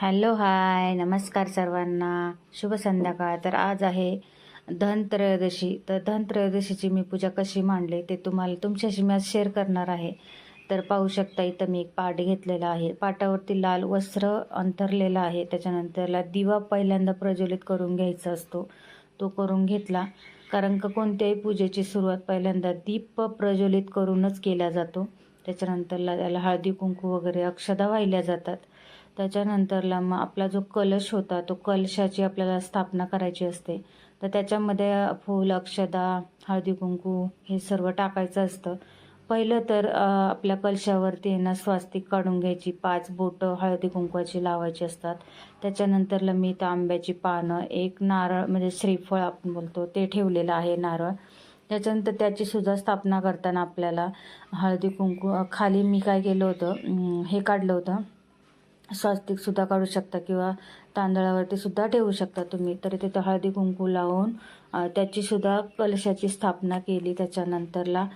Hello hi. नमस्कार सर्वांना. शुभ संध्याकाळ. तर आज आहे धनत्रयोदशी. तर धनत्रयोदशीची मी पूजा कशी मांडली ते तुम्हाला तुमच्याशी मी आज शेअर करणार आहे. तर पाहू शकता इथं मी एक पाट घेतलेला आहे. पाटावरती लाल वस्त्र अंतरलेलं आहे. त्याच्यानंतरला दिवा पहिल्यांदा प्रज्वलित करून घ्यायचा असतो. तो करून घेतला. कारण का कोणत्याही पूजेची सुरुवात पहिल्यांदा दीप प्रज्वलित करूनच केला जातो. त्याच्यानंतरला त्याला हळदी कुंकू वगैरे अक्षदा वाहिल्या जातात. त्याच्यानंतरला मग आपला जो कलश होता तो कलशाची आपल्याला स्थापना करायची असते. तर त्याच्यामध्ये फूल अक्षदा हळदी कुंकू हे सर्व टाकायचं असतं. पहिलं तर आपल्या कलशावरती आहे ना स्वास्तिक काढून घ्यायची. पाच बोटं हळदी कुंकवाची लावायची असतात. त्याच्यानंतरला मी तर आंब्याची पानं एक नारळ म्हणजे श्रीफळ आपण बोलतो ते ठेवलेलं आहे नारळ. त्याच्यानंतर त्याची सुद्धा स्थापना करताना आपल्याला हळदी कुंकू खाली मी काय केलं होतं हे काढलं होतं. स्वास्तिक सुद्धा काढू शकता किंवा तांदळावरती सुद्धा ठेवू शकता तुम्ही. तर तिथं हळदी कुंकू लावून त्याचीसुद्धा त्याची सुद्धा कलशाची स्थापना केली त्याच्यानंतरला.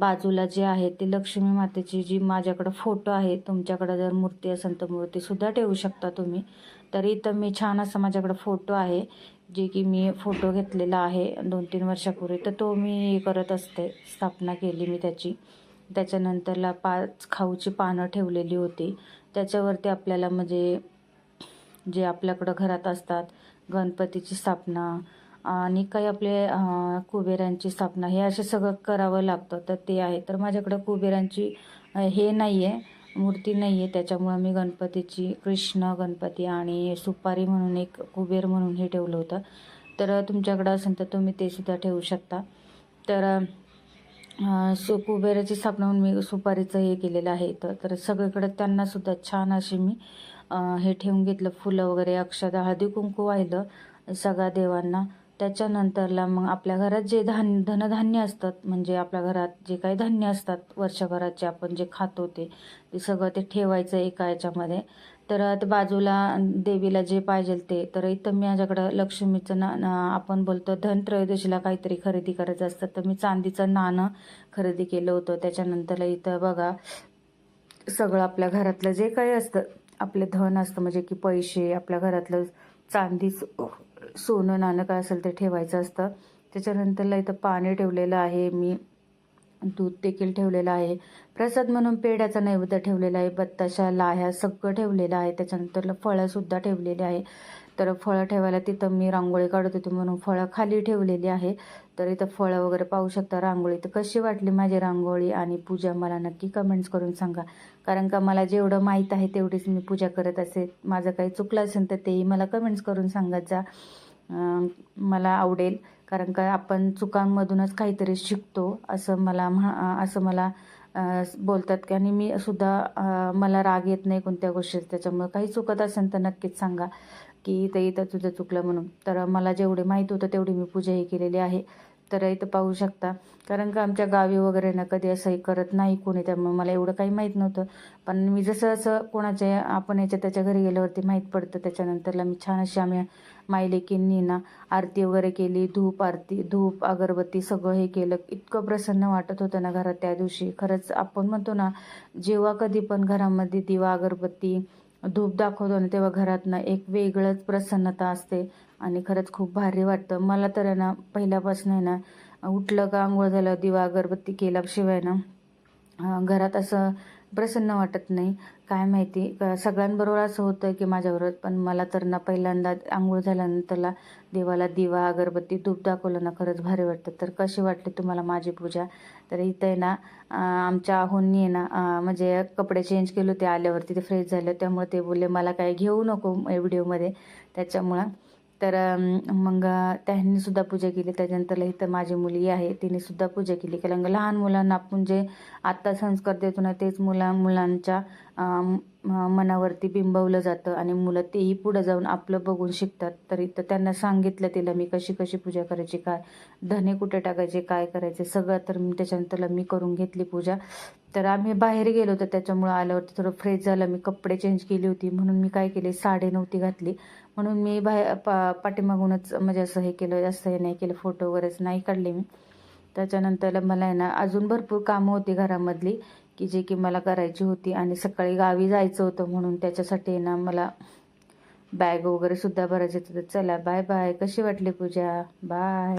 बाजूला जे आहे ती लक्ष्मी मातेची जी माझ्याकडं फोटो आहे तुमच्याकडं जर मूर्ती असेल तर मूर्तीसुद्धा ठेवू शकता तुम्ही. तर इथं मी छान असा माझ्याकडं फोटो आहे जे की मी फोटो घेतलेला आहे दोन तीन वर्षापूर्वी. तर तो मी करत असते स्थापना केली मी त्याची. त्याच्यानंतरला पाच खाऊची पानं ठेवलेली होती. त्याच्यावरती आपल्याला म्हणजे जे आपल्याकडं घरात असतात गणपतीची स्थापना आणि काही आपले कुबेरांची स्थापना हे असे सगळं करावं लागतं. तर ते आहे. तर माझ्याकडं कुबेरांची हे नाही आहे मूर्ती नाही आहे त्याच्यामुळं मी गणपतीची कृष्ण गणपती आणि सुपारी म्हणून एक कुबेर म्हणून हे ठेवलं होतं. तर तुमच्याकडं असेल तर तुम्ही ते सुद्धा ठेवू शकता. तर सु कुबेराची स्थापना मी सुपारीचं हे केलेलं आहे तर तर सगळीकडे त्यांना सुद्धा छान अशी मी हे ठेवून घेतलं. फुलं वगैरे अक्षदा हळदी कुंकू वाहिलं सगळ्या देवांना. त्याच्यानंतरला मग आपल्या घरात जे धान धनधान्य असतात म्हणजे आपल्या घरात जे काही धान्य असतात वर्षभराचे आपण जे खातो ते ते सगळं ते ठेवायचं एका याच्यामध्ये. तर ते बाजूला देवीला जे पाहिजे ते तर इथं मी माझ्याकडं लक्ष्मीचं ना ना- आपण बोलतो धनत्रयोदशीला काहीतरी खरेदी करायचं असतं तर मी चांदीचं नाणं खरेदी केलं होतं. त्याच्यानंतरला इथं बघा सगळं आपल्या घरातलं जे काही असतं आपले धन असतं म्हणजे की पैसे आपल्या घरातलं चांदी सोनं नाणं काय असेल ते ठेवायचं असतं. त्याच्यानंतरला इथं पाणी ठेवलेलं आहे. मी दूध देखील ठेवलेलं आहे. प्रसाद म्हणून पेढ्याचा नैवेद्य ठेवलेला आहे. बत्ताशा लाह्या सगळं ठेवलेलं आहे. त्याच्यानंतर फळंसुद्धा ठेवलेली आहे. तर फळं ठेवायला तिथं मी रांगोळी काढत होते म्हणून फळं खाली ठेवलेली आहे. तर इथं फळं वगैरे पाहू शकता. रांगोळी तर कशी वाटली माझी रांगोळी? आणि पूजा मला नक्की कमेंट्स करून सांगा. कारण का मला जेवढं माहीत आहे तेवढीच मी पूजा करत असे. माझं काही चुकलं असेल तर तेही मला कमेंट्स करून सांगत जा. मला आवडेल. कारण का आपण चुकांमधूनच काहीतरी शिकतो असं मला म्हा असं मला बोलतात. की आणि मी सुद्धा मला राग येत नाही कोणत्या गोष्टीत त्याच्यामुळे काही चुकत असेल तर नक्कीच सांगा. की इथं इथं तुझं चुकलं म्हणून. तर मला जेवढे माहीत होतं तेवढी मी पूजाही केलेली आहे. तर इथं पाहू शकता. कारण का आमच्या गावी वगैरे ना कधी असंही करत नाही कोणी त्यामुळे मला एवढं काही माहीत नव्हतं. पण मी जसं असं कोणाच्या आपण याच्या त्याच्या घरी गेल्यावरती माहीत पडतं त्याच्यानंतरला मी छान अशी आम्ही मायलेकींनी ना आरती वगैरे केली धूप आरती धूप अगरबत्ती सगळं हे केलं. इतकं प्रसन्न वाटत होतं ना घरात त्या दिवशी. खरंच आपण म्हणतो ना जेव्हा कधी पण घरामध्ये दिवा अगरबत्ती धूप दाखवतो ना तेव्हा घरात ना एक वेगळंच प्रसन्नता असते आणि खरंच खूप भारी वाटतं. मला तर आहे ना पहिल्यापासून आहे ना उठलं का आंघोळ झालं दिवा अगरबत्ती केल्याशिवाय ना घरात असं प्रसन्न वाटत नाही. काय माहिती सगळ्यांबरोबर असं होतं की माझ्याबरोबर पण मला तर ना पहिल्यांदा आंघोळ झाल्यानंतरला देवाला दिवा अगरबत्ती धूप दाखवलं ना खरंच भारी वाटतं. तर कशी वाटली तुम्हाला माझी पूजा? तर इथं आहे ना आमच्या आहोंनी आहे ना म्हणजे कपडे चेंज केले होते आल्यावरती ते फ्रेश झालं. त्यामुळे ते बोलले मला काय घेऊ नको व्हिडिओमध्ये. त्याच्यामुळं तर मग त्यांनी सुद्धा पूजा केली. त्याच्यानंतर इथं माझी मुलगी आहे तिने सुद्धा पूजा केली. कारण लहान मुलांना आपण जे आत्ता संस्कार देतो ना तेच मुला मुलांच्या मनावरती बिंबवलं जातं आणि मुलं तेही पुढे जाऊन आपलं बघून शिकतात. तरी तर त्यांना सांगितलं तिला मी कशी कशी पूजा करायची? काय? धने कुठे टाकायचे? काय करायचे? सगळं तर मी त्याच्यानंतरला मी करून घेतली पूजा. तर आम्ही बाहेर गेलो होतो त्याच्यामुळं आल्यावरती थोडं फ्रेश झालं. मी कपडे चेंज केली होती म्हणून मी काय केले? साडे नव्हती घातली. म्हणून मी बाहेर पा पाठीमागूनच म्हणजे असं हे केलं जास्त हे नाही केलं फोटो वगैरेच नाही काढले मी. त्याच्यानंतर मला आहे ना अजून भरपूर कामं होती घरामधली. की जे की मला करायची होती आणि सकाळी गावी जायचं होतं म्हणून त्याच्यासाठी ना मला बॅग वगैरे सुद्धा भरायचे तर चला बाय बाय कशी वाटली पूजा? बाय